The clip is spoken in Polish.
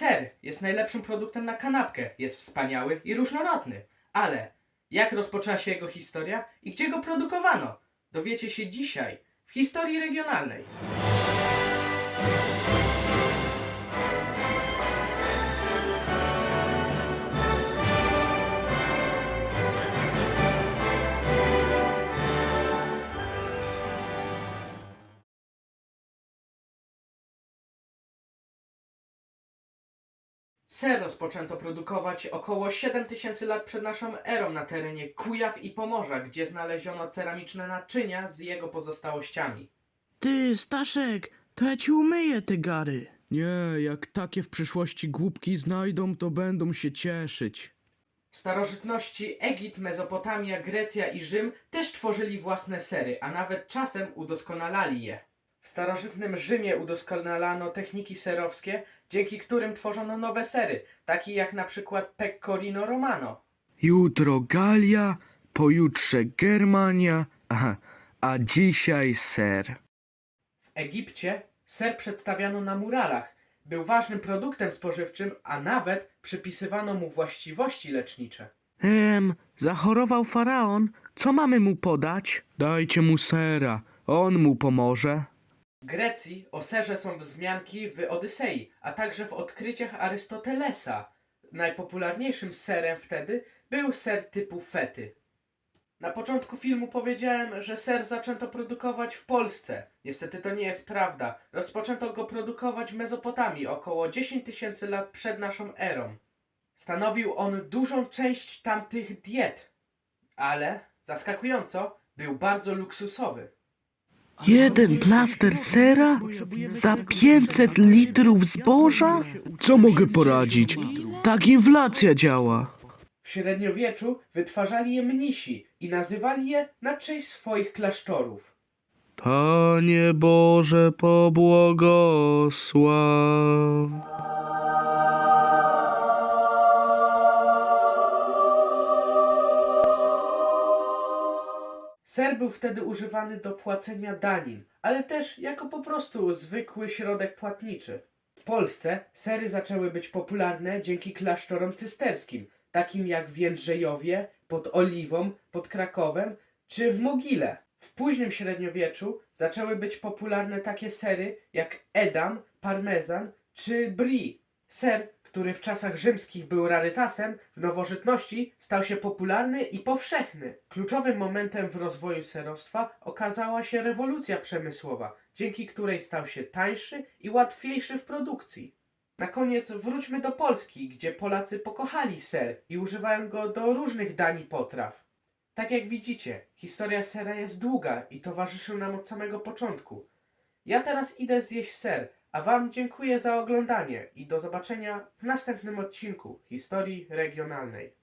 Ser jest najlepszym produktem na kanapkę, jest wspaniały i różnorodny. Ale jak rozpoczęła się jego historia i gdzie go produkowano? Dowiecie się dzisiaj w historii regionalnej. Ser rozpoczęto produkować około 7000 lat przed naszą erą na terenie Kujaw i Pomorza, gdzie znaleziono ceramiczne naczynia z jego pozostałościami. Ty, Staszek, to ja ci umyję te gary. Nie, jak takie w przyszłości głupki znajdą, to będą się cieszyć. W starożytności Egipt, Mezopotamia, Grecja i Rzym też tworzyli własne sery, a nawet czasem udoskonalali je. W starożytnym Rzymie udoskonalano techniki serowskie, dzięki którym tworzono nowe sery, takie jak na przykład Pecorino Romano. Jutro Galia, pojutrze Germania, aha, a dzisiaj ser. W Egipcie ser przedstawiano na muralach. Był ważnym produktem spożywczym, a nawet przypisywano mu właściwości lecznicze. Em, zachorował faraon, co mamy mu podać? Dajcie mu sera, on mu pomoże. Grecji o serze są wzmianki w Odysei, a także w odkryciach Arystotelesa. Najpopularniejszym serem wtedy był ser typu fety. Na początku filmu powiedziałem, że ser zaczęto produkować w Polsce. Niestety to nie jest prawda. Rozpoczęto go produkować w Mezopotamii około 10 tysięcy lat przed naszą erą. Stanowił on dużą część tamtych diet, ale zaskakująco był bardzo luksusowy. Jeden plaster sera? Za 500 litrów zboża? Co mogę poradzić? Tak inflacja działa. W średniowieczu wytwarzali je mnisi i nazywali je na cześć swoich klasztorów. Panie Boże, pobłogosław. Ser był wtedy używany do płacenia danin, ale też jako po prostu zwykły środek płatniczy. W Polsce sery zaczęły być popularne dzięki klasztorom cysterskim, takim jak w Jędrzejowie, pod Oliwą, pod Krakowem czy w Mogile. W późnym średniowieczu zaczęły być popularne takie sery jak Edam, Parmezan czy Brie. Ser, który w czasach rzymskich był rarytasem, w nowożytności stał się popularny i powszechny. Kluczowym momentem w rozwoju serostwa okazała się rewolucja przemysłowa, dzięki której stał się tańszy i łatwiejszy w produkcji. Na koniec wróćmy do Polski, gdzie Polacy pokochali ser i używają go do różnych dań i potraw. Tak jak widzicie, historia sera jest długa i towarzyszy nam od samego początku. Ja teraz idę zjeść ser, a Wam dziękuję za oglądanie i do zobaczenia w następnym odcinku historii regionalnej.